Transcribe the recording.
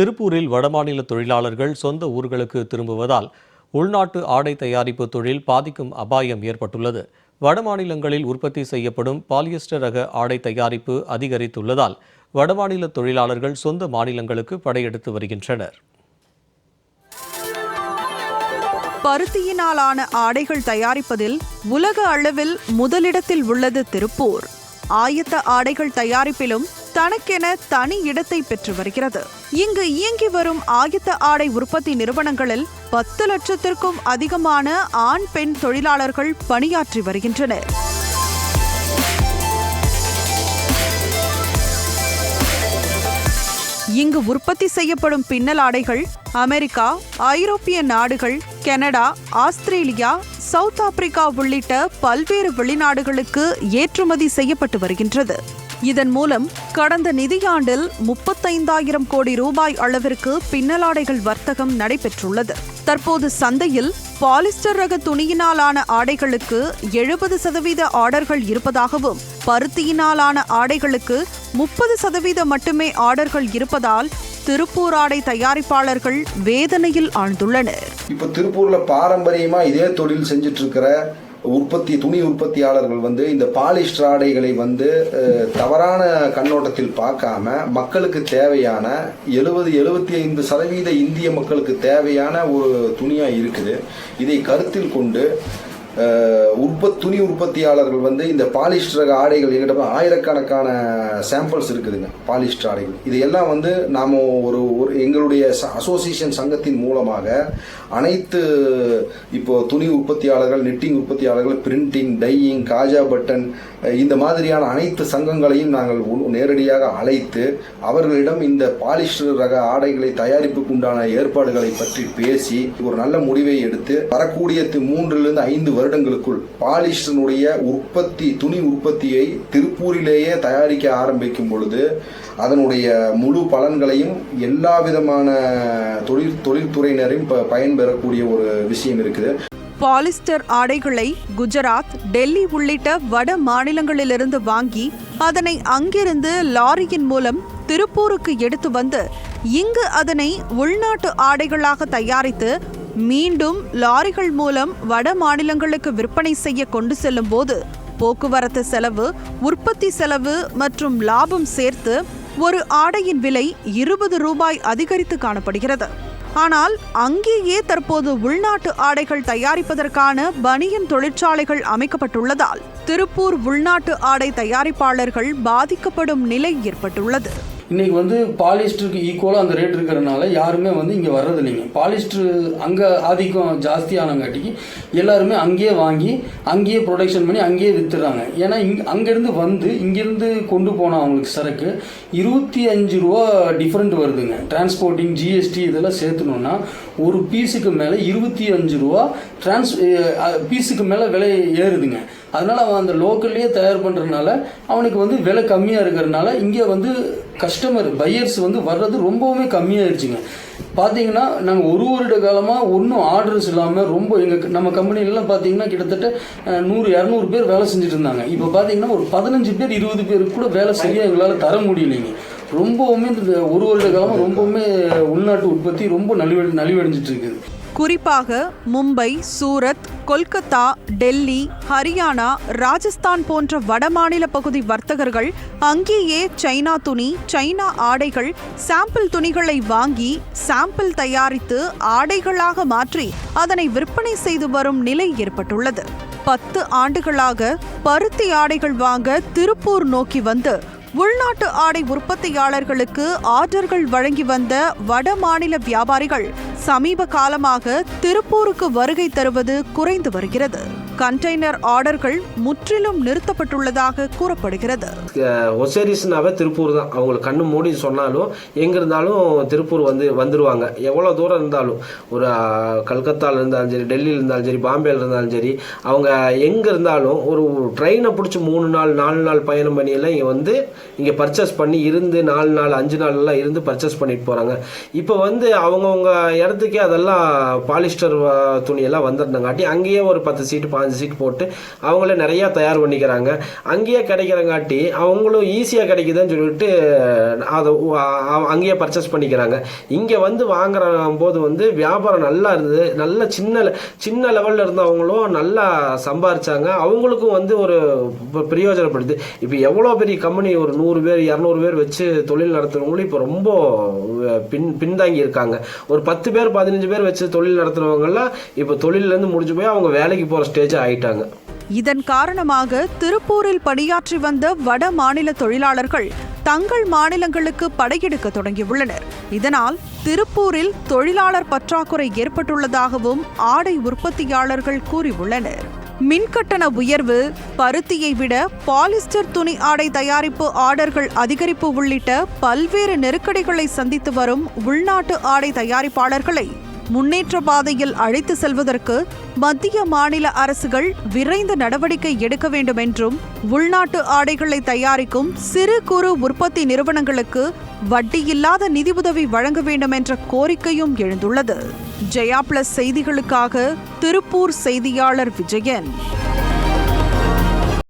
திருப்பூரில் வடமாநில தொழிலாளர்கள் சொந்த ஊர்களுக்கு திரும்புவதால் உள்நாட்டு ஆடை தயாரிப்பு தொழில் பாதிக்கும் அபாயம் ஏற்பட்டுள்ளது. வடமாநிலங்களில் உற்பத்தி செய்யப்படும் பாலியஸ்டர் ரக ஆடை தயாரிப்பு அதிகரித்துள்ளதால் வடமாநில தொழிலாளர்கள் சொந்த மாநிலங்களுக்கு படையெடுத்து வருகின்றனர். பருத்தியினாலான ஆடைகள் தயாரிப்பதில் உலக அளவில் முதலிடத்தில் உள்ளது திருப்பூர். ஆயத்த ஆடைகள் தயாரிப்பிலும் தனக்கென தனி இடத்தை பெற்று வருகிறது. இங்கு இயங்கி வரும் ஆயத்த ஆடை உற்பத்தி நிறுவனங்களில் பத்து லட்சத்திற்கும் அதிகமான ஆண் பெண் தொழிலாளர்கள் பணியாற்றி வருகின்றனர். இங்கு உற்பத்தி செய்யப்படும் பின்னல் ஆடைகள் அமெரிக்கா ஐரோப்பிய நாடுகள் கனடா ஆஸ்திரேலியா சவுத் ஆப்பிரிக்கா உள்ளிட்ட பல்வேறு வெளிநாடுகளுக்கு ஏற்றுமதி செய்யப்பட்டு வருகின்றது. இதன் மூலம் கடந்த நிதியாண்டில் முப்பத்தைந்தாயிரம் கோடி ரூபாய் அளவிற்கு பின்னலாடைகள் வர்த்தகம் நடைபெற்றுள்ளது. தற்போது சந்தையில் பாலிஸ்டர் ரக துணியினாலான ஆடைகளுக்கு எழுபது சதவீத ஆர்டர்கள் இருப்பதாகவும் பருத்தியினாலான ஆடைகளுக்கு முப்பது சதவீதம் மட்டுமே ஆர்டர்கள் இருப்பதால் திருப்பூர் ஆடை தயாரிப்பாளர்கள் வேதனையில் ஆழ்ந்துள்ளனர். இப்போ திருப்பூர்ல பாரம்பரியமா இதே தொழில் செஞ்சிட்டு இருக்கிற உற்பத்தி துணி உற்பத்தியாளர்கள் வந்து இந்த பாலிஸ்டர் ஆடைகளை வந்து அஹ், தவறான கண்ணோட்டத்தில் பார்க்காம மக்களுக்கு தேவையான எழுபது எழுபத்தி ஐந்து சதவீத இந்திய மக்களுக்கு தேவையான ஒரு துணியாக இருக்குது. இதை கருத்தில் கொண்டு உற்பத் துணி உற்பத்தியாளர்கள் வந்து இந்த பாலிஸ்டர் ரக ஆடைகள் எங்கிட்ட ஆயிரக்கணக்கான சாம்பிள்ஸ் இருக்குதுங்க பாலிஸ்டர் ஆடைகள். இதையெல்லாம் வந்து நாம் ஒரு ஒரு எங்களுடைய அசோசியேஷன் சங்கத்தின் மூலமாக அனைத்து இப்போ துணி உற்பத்தியாளர்கள் நெட்டிங் உற்பத்தியாளர்கள் பிரிண்டிங் டையிங் காஜா பட்டன் இந்த மாதிரியான அனைத்து சங்கங்களையும் நாங்கள் நேரடியாக அழைத்து அவர்களிடம் இந்த பாலிஸ்டர் ரக ஆடைகளை தயாரிப்புக்கு உண்டான ஏற்பாடுகளை பற்றி பேசி ஒரு நல்ல முடிவை எடுத்து வரக்கூடிய தி- மூன்றிலிருந்து ஐந்து வருடங்களுக்குள் பாலிஸ்டனுடைய உற்பத்தி துணி உற்பத்தியை திருப்பூரிலேயே தயாரிக்க ஆரம்பிக்கும் பொழுது அதனுடைய முழு பலன்களையும் எல்லா விதமான தொழில் தொழில்துறையினரையும் ப- பயன்பெறக்கூடிய ஒரு விஷயம் இருக்குது. பாலிஸ்டர் ஆடைகளை குஜராத் டெல்லி உள்ளிட்ட வட மாநிலங்களிலிருந்து வாங்கி அதனை அங்கிருந்து லாரியின் மூலம் திருப்பூருக்கு எடுத்து வந்து இங்கு அதனை உள்நாட்டு ஆடைகளாக தயாரித்து மீண்டும் லாரிகள் மூலம் வட மாநிலங்களுக்கு விற்பனை செய்ய கொண்டு செல்லும் போது போக்குவரத்து செலவு உற்பத்தி செலவு மற்றும் லாபம் சேர்த்து ஒரு ஆடையின் விலை இருபது ரூபாய் அதிகரித்து காணப்படுகிறது. ஆனால் அங்கேயே தற்போது உள்நாட்டு ஆடைகள் தயாரிப்பதற்கான பனியன் தொழிற்சாலைகள் அமைக்கப்பட்டுள்ளதால் திருப்பூர் உள்நாட்டு ஆடை தயாரிப்பாளர்கள் பாதிக்கப்படும் நிலை ஏற்பட்டுள்ளது. இன்றைக்கி வந்து பாலிஸ்டருக்கு ஈக்குவலாக அந்த ரேட் இருக்கிறனால யாருமே வந்து இங்கே வர்றது இல்லைங்க பாலிஸ்டர் அங்கே ஆதிக்கம் ஜாஸ்தியானங்காட்டிக்கு எல்லாருமே அங்கேயே வாங்கி அங்கேயே ப்ரொடக்ஷன் பண்ணி அங்கேயே விற்றுறாங்க ஏன்னா இங் அங்கேருந்து வந்து இங்கேருந்து கொண்டு போனால் அவங்களுக்கு சரக்கு இருபத்தி அஞ்சு ரூபா டிஃப்ரெண்ட் வருதுங்க. டிரான்ஸ்போர்ட்டிங் ஜிஎஸ்டி இதெல்லாம் சேர்த்துனோன்னா ஒரு பீஸுக்கு மேலே இருபத்தி அஞ்சு ரூபா டிரான்ஸ் பீஸுக்கு மேலே விலை ஏறுதுங்க. அதனால் அவன் அந்த லோக்கல்லையே தயார் பண்ணுறதுனால அவனுக்கு வந்து விலை கம்மியாக இருக்கிறதுனால இங்கே வந்து கஸ்டமர் பையர்ஸ் வந்து வர்றது ரொம்பவுமே கம்மியாயிருச்சுங்க. பார்த்தீங்கன்னா நாங்கள் ஒரு வருட காலமாக ஒன்றும் ஆர்டர்ஸ் இல்லாமல் ரொம்ப எங்கள் நம்ம கம்பெனிலலாம் பார்த்தீங்கன்னா கிட்டத்தட்ட நூறு இரநூறு பேர் வேலை செஞ்சுட்டு இருந்தாங்க இப்போ பார்த்தீங்கன்னா ஒரு பதினஞ்சு பேர் இருபது பேருக்கு கூட வேலை சரியாக எங்களால் தர முடியலைங்க. ரொம்பவுமே இந்த ஒரு வருட காலமாக ரொம்பவுமே உள்நாட்டு உற்பத்தி ரொம்ப நலிவடை நலிவடைஞ்சிட்டு இருக்குது குறிப்பாக மும்பை சூரத் கொல்கத்தா டெல்லி ஹரியானா ராஜஸ்தான் போன்ற வடமாநில பகுதி வர்த்தகர்கள் அங்கேயே சைனா துணி சைனா ஆடைகள் சாம்பிள் துணிகளை வாங்கி சாம்பிள் தயாரித்து ஆடைகளாக மாற்றி அதனை விற்பனை செய்து வரும் நிலை ஏற்பட்டுள்ளது. பத்து ஆண்டுகளாக பருத்தி ஆடைகள் வாங்க திருப்பூர் நோக்கி வந்து உள்நாட்டு ஆடை உற்பத்தியாளர்களுக்கு ஆர்டர்கள் வழங்கி வந்த வட மாநில வியாபாரிகள் சமீப காலமாக திருப்பூருக்கு வருகை தருவது குறைந்து வருகிறது. கண்டெய்னர் ஆர்டர்கள் முற்றிலும் நிறுத்தப்பட்டுள்ளதாக கூறப்படுகிறது. ஒசேரிஸ்னாவே திருப்பூர் தான். அவங்களுக்கு கண்ணு மூடி சொன்னாலும் எங்கே இருந்தாலும் திருப்பூர் வந்து வந்துடுவாங்க எவ்வளோ தூரம் இருந்தாலும் ஒரு கல்கத்தாவில் இருந்தாலும் சரி டெல்லியில் இருந்தாலும் சரி பாம்பேல இருந்தாலும் சரி அவங்க எங்கே இருந்தாலும் ஒரு ட்ரெயினை பிடிச்சி மூணு நாள் நாலு நாள் பயணம் பண்ணியெல்லாம் இங்கே வந்து இங்கே பர்ச்சேஸ் பண்ணி இருந்து நாலு நாள் அஞ்சு நாள்லாம் இருந்து பர்ச்சேஸ் பண்ணிட்டு போகிறாங்க இப்போ வந்து அவங்கவுங்க இடத்துக்கே அதெல்லாம் பாலிஸ்டர் துணியெல்லாம் வந்துருந்தங்காட்டி அங்கேயே ஒரு பத்து சீட்டு பாஞ்சு சீட் போட்டு அவங்களே நிறையா தயார் பண்ணிக்கிறாங்க. அங்கேயே கிடைக்கிறங்காட்டி அவங்களும் ஈஸியாக கிடைக்குதுன்னு சொல்லிட்டு அதை அங்கேயே பர்ச்சேஸ் பண்ணிக்கிறாங்க. இங்கே வந்து வாங்குற போது வந்து வியாபாரம் நல்லா இருந்தது. நல்ல சின்ன சின்ன லெவலில் இருந்தவங்களும் நல்லா சம்பாரிச்சாங்க. அவங்களுக்கும் வந்து ஒரு ப- பிரயோஜனப்படுது. இப்போ எவ்வளோ பெரிய கம்பெனி ஒரு நூறு பேர் இரநூறு பேர் வச்சு தொழில் நடத்துகிறவங்களும் இப்போ ரொம்ப பின் பின்தாங்கி இருக்காங்க. ஒரு பத்து பேர் பதினஞ்சு பேர் வச்சு தொழில் நடத்துறவங்கலாம் இப்போ தொழிலேருந்து முடிஞ்சு போய் அவங்க வேலைக்கு போகிற ஸ்டேஜ் ஆயிட்டாங்க. இதன் காரணமாக திருப்பூரில் பணியாற்றி வந்த வட மாநில தொழிலாளர்கள் தங்கள் மாநிலங்களுக்கு படையெடுக்க தொடங்கியுள்ளனர். இதனால் திருப்பூரில் தொழிலாளர் பற்றாக்குறை ஏற்பட்டுள்ளதாகவும் ஆடை உற்பத்தியாளர்கள் கூறியுள்ளனர். மின்கட்டண உயர்வு பருத்தியை விட பாலிஸ்டர் துணி ஆடை தயாரிப்பு ஆர்டர்கள் அதிகரிப்பு உள்ளிட்ட பல்வேறு நெருக்கடிகளை சந்தித்து வரும் உள்நாட்டு ஆடை தயாரிப்பாளர்களை முன்னேற்ற பாதையில் அழைத்து செல்வதற்கு மத்திய மாநில அரசுகள் விரைந்து நடவடிக்கை எடுக்க வேண்டும் என்றும் உள்நாட்டு ஆடைகளை தயாரிக்கும் சிறு குறு உற்பத்தி நிறுவனங்களுக்கு வட்டியில்லாத நிதியுதவி வழங்க வேண்டும் என்ற கோரிக்கையும் எழுந்துள்ளது. ஜெயா பிளஸ் செய்திகளுக்காக திருப்பூர் செய்தியாளர் விஜயன்.